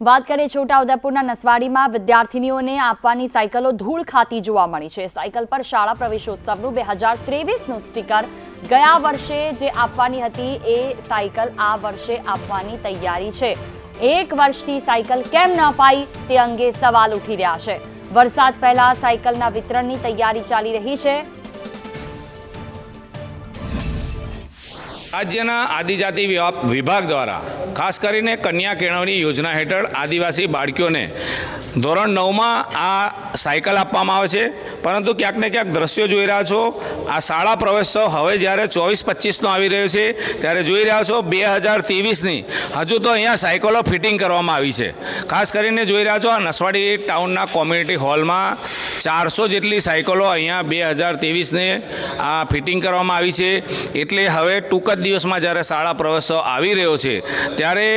વાત કરીએ છોટાઉદેપુરના નસવાડીમાં વિદ્યાર્થીનીઓને આપવાની સાયકલો ધૂળ ખાતી જોવા મળી છે. સાયકલ પર શાળા પ્રવેશોત્સવનું બે હજાર ત્રેવીસનું સ્ટીકર ગયા વર્ષે જે આપવાની હતી એ સાયકલ આ વર્ષે આપવાની તૈયારી છે. એક વર્ષથી સાયકલ કેમ ન અપાઈ તે અંગે સવાલ ઉઠી રહ્યા છે. વરસાદ પહેલા સાયકલના વિતરણની તૈયારી ચાલી રહી છે. રાજ્યના આદિજાતિ વિભાગ- દ્વારા ખાસ કરીને કન્યા કેળવણી યોજના હેઠળ આદિવાસી બાળકીઓને ધોરણ નવમાં આ સાયકલ આપવામાં આવે છે. પરંતુ ક્યાંક ને ક્યાંક દ્રશ્યો જોઈ રહ્યા છો. આ શાળા પ્રવેશોત્સવ હવે જ્યારે ચોવીસ પચીસનો આવી રહ્યો છે, ત્યારે જોઈ રહ્યા છો બે હજાર ત્રેવીસની હજુ તો અહીંયા સાયકલો ફિટિંગ કરવામાં આવી છે. ખાસ કરીને જોઈ રહ્યા છો આ નસવાડી ટાઉનના કોમ્યુનિટી હોલમાં ચારસો જેટલી સાયકલો અહીંયા બે હજાર ત્રેવીસને આ ફિટિંગ કરવામાં આવી છે. એટલે હવે ટૂંક જ દિવસમાં જ્યારે શાળા પ્રવેશો આવી રહ્યો છે, ત્યારે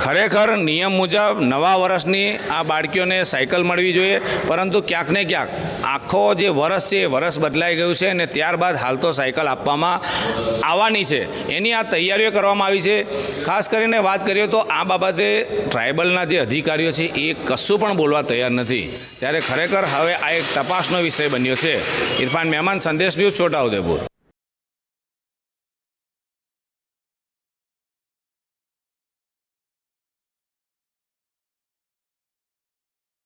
ખરેખર નિયમ મુજબ નવા વર્ષની આ બાળકીઓને સાયકલ મળવી જોઈએ, પરંતુ ક્યાંક ને ક્યાંક આખો જે વરસ છે એ વરસ બદલાઈ ગયું છે અને ત્યારબાદ હાલ તો સાયકલ આપવામાં આવવાની છે. એની આ તૈયારીઓ કરવામાં આવી છે. ખાસ કરીને વાત કરીએ તો આ બાબતે ટ્રાઇબલના જે અધિકારીઓ છે એ કશું પણ બોલવા તૈયાર નથી. ત્યારે ખરેખર હવે આ એક તપાસનો વિષય બન્યો છે. ઇરફાન મહેમાન, સંદેશ ન્યૂઝ છોટાઉદેપુર